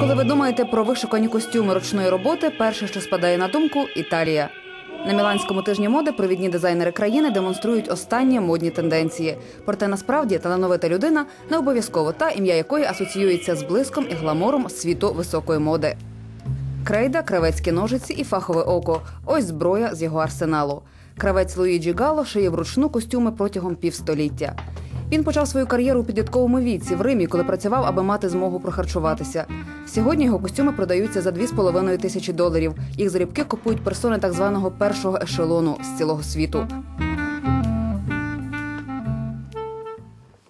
Коли ви думаєте про вишукані костюми ручної роботи, перше, що спадає на думку Італія. На міланському тижні моди провідні дизайнери країни демонструють останні модні тенденції. Проте насправді талановита людина не обов'язково та ім'я якої асоціюється з блиском і гламуром світу високої моди. Крейда, кравецькі ножиці і фахове око ось зброя з його арсеналу. Кравець Луїджі Гало шиє вручну костюми протягом півстоліття. Він почав свою кар'єру у підлітковому віці в Римі, коли працював, аби мати змогу прохарчуватися. Сьогодні його костюми продаються за 2,5 тисячі доларів. Їх зарібки купують персони так званого першого ешелону з цілого світу.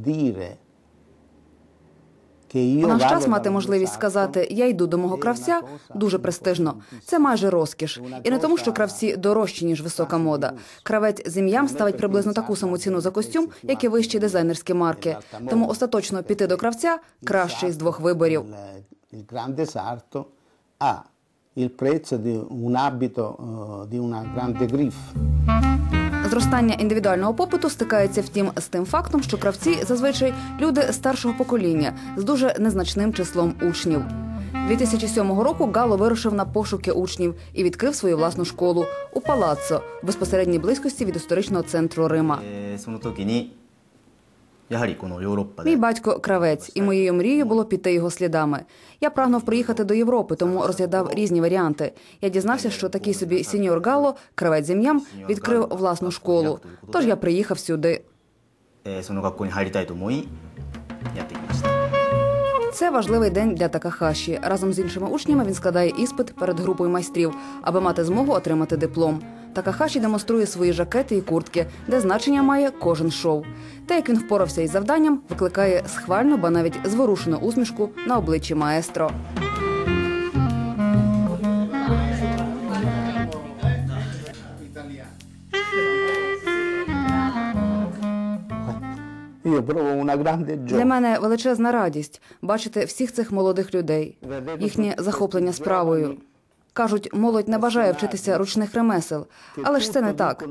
dire che наш час мати можливість сказати Я йду до мого кравця дуже престижно. Це майже розкіш. І не тому, що кравці дорожчі ніж висока мода. Кравець з ім'ям ставить приблизно таку саму ціну за костюм, як і вищі дизайнерські марки. Тому остаточно піти до кравця кращий з двох виборів. Il, prezzo di un abito eh, di una grande griffe. Зростання індивідуального попиту стикається втім з тим фактом, що кравці зазвичай люди старшого покоління з дуже незначним числом учнів. 2007 року Гало вирушив на пошуки учнів і відкрив свою власну школу у Палаццо в безпосередній близькості від історичного центру Рима. Мій батько кравець, і моєю мрією було піти його слідами. Я прагнув приїхати до Європи, тому розглядав різні варіанти. Я дізнався, що такий собі сеньор Гало, кравець зім'ям, відкрив власну школу. Тож я приїхав сюди. Це важливий день для Такахаші. Разом з іншими учнями він складає іспит перед групою майстрів, аби мати змогу отримати диплом. Такахаші демонструє свої жакети і куртки, де значення має кожен шоу. Те, як він впорався із завданням, викликає схвальну, ба навіть зворушену усмішку на обличчі маестро. Для мене величезна радість бачити всіх цих молодих людей, їхнє захоплення справою. Кажуть, молодь не бажає вчитися ручних ремесел, але ж це не так.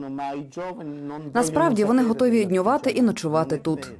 Насправді вони готові днювати і ночувати тут.